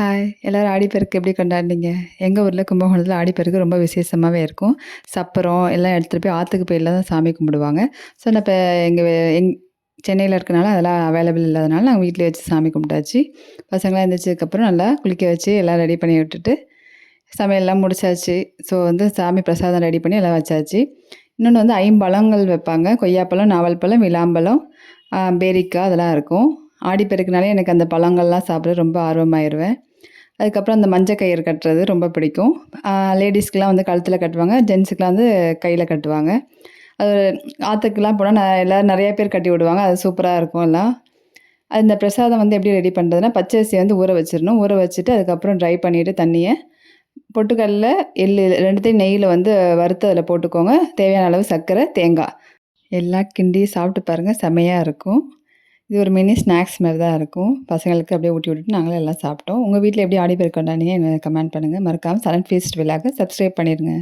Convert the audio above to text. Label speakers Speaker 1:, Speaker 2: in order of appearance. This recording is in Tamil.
Speaker 1: ஹாய் எல்லோரும் ஆடிப்பெருக்கு எப்படி கொண்டாடினீங்க? எங்கள் ஊரில் கும்பகோணத்தில் ஆடிப்பெருக்கு ரொம்ப விசேஷமாகவே இருக்கும். சப்பரம் எல்லாம் எடுத்துகிட்டு போய் ஆற்றுக்கு போயில தான் சாமி கும்பிடுவாங்க. ஸோ நான் இப்போ எங்கள் எங் சென்னையில் இருக்கனால அதெல்லாம் அவைலபிள் இல்லாதனால நாங்கள் வீட்டிலே வச்சு சாமி கும்பிட்டாச்சு. பசங்களாம் எழுந்திரிச்சதுக்கப்புறம் நல்லா குளிக்க வச்சு எல்லாம் ரெடி பண்ணி விட்டுட்டு சமையல்லாம் முடிச்சாச்சு. ஸோ வந்து சாமி பிரசாதம் ரெடி பண்ணி எல்லாம் வச்சாச்சு. இன்னொன்று வந்து ஐம்பழங்கள் வைப்பாங்க. கொய்யாப்பழம் நாவல் பழம் விளாம்பழம் பேரிக்காய் அதெல்லாம் இருக்கும். ஆடிப்பெருக்குனாலே எனக்கு அந்த பழங்கள்லாம் சாப்பிட ரொம்ப ஆர்வமாயிருவேன். அதுக்கப்புறம் அந்த மஞ்சள் கயிறு கட்டுறது ரொம்ப பிடிக்கும். லேடிஸ்க்கெலாம் வந்து கழுத்தில் கட்டுவாங்க ஜென்ஸுக்கெலாம் வந்து கையில் கட்டுவாங்க. அது ஆற்றுக்குலாம் போனால் நான் எல்லோரும் நிறைய பேர் கட்டி விடுவாங்க அது சூப்பராக இருக்கும் எல்லாம். அந்த பிரசாதம் வந்து எப்படி ரெடி பண்ணுறதுனா பச்சரிசி வந்து ஊற வச்சிடணும். ஊற வச்சுட்டு அதுக்கப்புறம் ட்ரை பண்ணிவிட்டு தண்ணியை பொட்டுக்கடல எள் ரெண்டுத்தையும் நெய்யில் வந்து வறுத்து அதில் போட்டுக்கோங்க. தேவையான அளவு சர்க்கரை தேங்காய். எல்லாம் கிண்டி சாப்பிட்டு பாருங்கள் செமையாக இருக்கும். இது ஒரு மினி ஸ்நாக்ஸ் மாதிரி தான் இருக்கும். பசங்களுக்கு அப்படியே ஊட்டி விட்டுட்டு நாங்களும் எல்லாம் சாப்பிட்டோம். உங்கள் வீட்டில் எப்படி ஆடி பேர் கொண்டாடினீங்க கமெண்ட் பண்ணுங்கள் மறக்காமல் சலன் ஃபீஸ்ட் விழாக்க சப்ஸ்கிரைப் பண்ணிடுங்க